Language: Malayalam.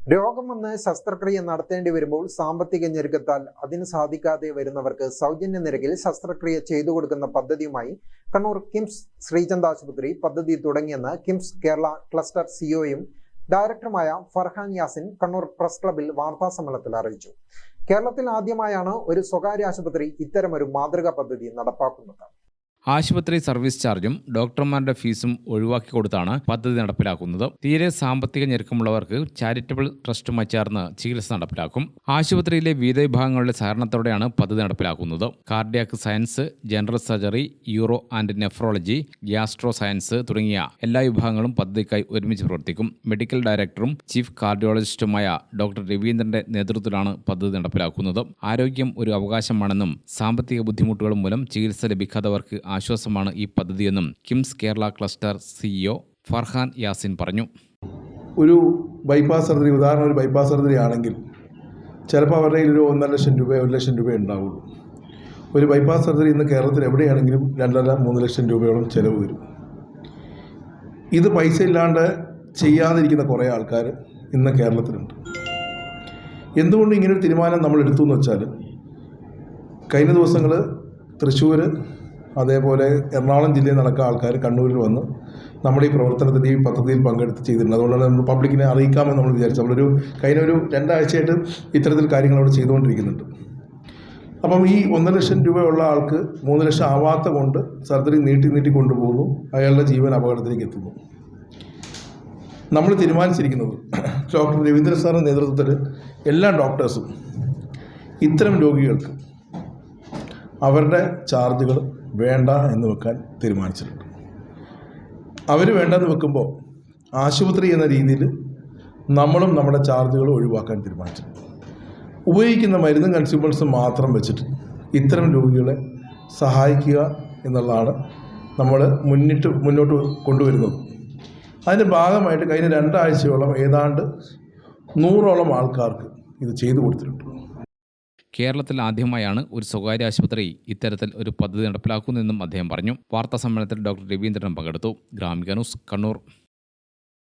രോഗം വന്ന് ശസ്ത്രക്രിയ നടത്തേണ്ടി വരുമ്പോൾ സാമ്പത്തിക ഞെരുക്കത്താൽ അതിന് സാധിക്കാതെ വരുന്നവർക്ക് സൗജന്യ നിരക്കിൽ ശസ്ത്രക്രിയ ചെയ്തു കൊടുക്കുന്ന പദ്ധതിയുമായി കണ്ണൂർ കിംസ് ശ്രീചന്ദ് ആശുപത്രി പദ്ധതി തുടങ്ങിയെന്ന് കിംസ് കേരള ക്ലസ്റ്റർ സിഒയും ഡയറക്ടറുമായ ഫർഹാൻ യാസിൻ കണ്ണൂർ പ്രസ് ക്ലബിൽ വാർത്താസമ്മേളനത്തിൽ അറിയിച്ചു. കേരളത്തിൽ ആദ്യമായാണ് ഒരു സ്വകാര്യ ആശുപത്രി ഇത്തരമൊരു മാതൃകാ പദ്ധതി നടപ്പാക്കുന്നത്. ആശുപത്രി സർവീസ് ചാർജും ഡോക്ടർമാരുടെ ഫീസും ഒഴിവാക്കി കൊടുത്താണ് പദ്ധതി നടപ്പിലാക്കുന്നത്. തീരെ സാമ്പത്തിക ഞെരുക്കമുള്ളവർക്ക് ചാരിറ്റബിൾ ട്രസ്റ്റുമായി ചേർന്ന് ചികിത്സ നടപ്പിലാക്കും. ആശുപത്രിയിലെ വിവിധ വിഭാഗങ്ങളുടെ സഹകരണത്തോടെയാണ് പദ്ധതി നടപ്പിലാക്കുന്നത്. Cardiac science general surgery uro and nephrology gastro science തുടങ്ങിയ എല്ലാ വിഭാഗങ്ങളും പദ്ധതിക്കായി ഒരുമിച്ച് പ്രവർത്തിക്കും. മെഡിക്കൽ ഡയറക്ടറും ചീഫ് കാർഡിയോളജിസ്റ്റുമായ ഡോക്ടർ രവീന്ദ്രന്റെ നേതൃത്വത്തിലാണ് പദ്ധതി നടപ്പിലാക്കുന്നത്. ആരോഗ്യം ഒരു അവകാശമാണെന്നും സാമ്പത്തിക ബുദ്ധിമുട്ടുകൾ മൂലം ചികിത്സ ലഭിക്കാത്തവർക്ക് ആശ്വാസമാണ് ഈ പദ്ധതിയെന്നും കിംസ് കേരള ക്ലസ്റ്റർ സിഇഒ ഫർഹാൻ യാസിൻ പറഞ്ഞു. ഒരു ബൈപ്പാസ് സർജറി ഉദാഹരണം ഒരു ബൈപ്പാസ് സർജറി ആണെങ്കിൽ ചിലപ്പോൾ അവരുടെ ഒരു ഒന്നര ലക്ഷം രൂപ ഒരു ലക്ഷം രൂപ ഉണ്ടാവുള്ളൂ. ഒരു ബൈപ്പാസ് സർജറി ഇന്ന് കേരളത്തിൽ എവിടെയാണെങ്കിലും രണ്ടര മൂന്ന് ലക്ഷം രൂപയോളം ചിലവ് വരും. ഇത് പൈസ ഇല്ലാണ്ട് ചെയ്യാതിരിക്കുന്ന കുറേ ആൾക്കാർ ഇന്ന് കേരളത്തിലുണ്ട്. എന്തുകൊണ്ട് ഇങ്ങനൊരു തീരുമാനം നമ്മൾ എടുത്തു എന്ന് വെച്ചാൽ കഴിഞ്ഞ ദിവസങ്ങൾ തൃശ്ശൂർ അതേപോലെ എറണാകുളം ജില്ലയിൽ നടക്കുന്ന ആൾക്കാർ കണ്ണൂരിൽ വന്ന്. നമ്മുടെ ഈ പ്രവർത്തനത്തിന്റെ ഈ പദ്ധതിയിൽ പങ്കെടുത്ത് ചെയ്തിട്ടുണ്ട്. അതുകൊണ്ടാണ് നമ്മൾ പബ്ലിക്കിനെ അറിയിക്കാമെന്ന് നമ്മൾ വിചാരിച്ചു. നമ്മളൊരു കഴിഞ്ഞ ഒരു രണ്ടാഴ്ചയായിട്ട് ഇത്തരത്തിൽ കാര്യങ്ങൾ അവിടെ ചെയ്തുകൊണ്ടിരിക്കുന്നുണ്ട്. അപ്പം ഈ ഒന്നര ലക്ഷം രൂപയുള്ള ആൾക്ക് മൂന്ന് ലക്ഷം ആവാത്ത കൊണ്ട് സർജറി നീട്ടി നീട്ടി കൊണ്ടുപോകുന്നു. അയാളുടെ ജീവൻ അപകടത്തിലേക്ക് എത്തുന്നു. നമ്മൾ തീരുമാനിച്ചിരിക്കുന്നത് ഡോക്ടർ രവീന്ദ്രൻ സാറിന്റെ നേതൃത്വത്തിൽ എല്ലാ ഡോക്ടേഴ്സും ഇത്തരം രോഗികൾക്ക് അവരുടെ ചാർജുകൾ വേണ്ട എന്ന് വെക്കാൻ തീരുമാനിച്ചിട്ടുണ്ട്. അവർ വേണ്ട എന്ന് വെക്കുമ്പോൾ ആശുപത്രി എന്ന രീതിയിൽ നമ്മളും നമ്മുടെ ചാർജുകൾ ഒഴിവാക്കാൻ തീരുമാനിച്ചിട്ടുണ്ട്. ഉപയോഗിക്കുന്ന മരുന്നും കൺസ്യൂമേഴ്സും മാത്രം വെച്ചിട്ട് ഇത്തരം രോഗികളെ സഹായിക്കുക എന്നുള്ളതാണ് നമ്മൾ മുന്നിട്ട് മുന്നോട്ട് കൊണ്ടുവരുന്നത്. അതിന്റെ ഭാഗമായിട്ട് കഴിഞ്ഞ രണ്ടാഴ്ചയോളം ഏതാണ്ട് നൂറോളം ആൾക്കാർക്ക് ഇത് ചെയ്തു കൊടുത്തിട്ടുണ്ട്. കേരളത്തിൽ ആദ്യമായാണ് ഒരു സ്വകാര്യ ആശുപത്രി ഇത്തരത്തിൽ ഒരു പദ്ധതി നടപ്പിലാക്കുന്നതെന്നും അദ്ദേഹം പറഞ്ഞു. വാർത്താ സമ്മേളനത്തിൽ ഡോക്ടർ രവീന്ദ്രൻ പങ്കെടുത്തു. ഗ്രാമിക ന്യൂസ് കണ്ണൂർ.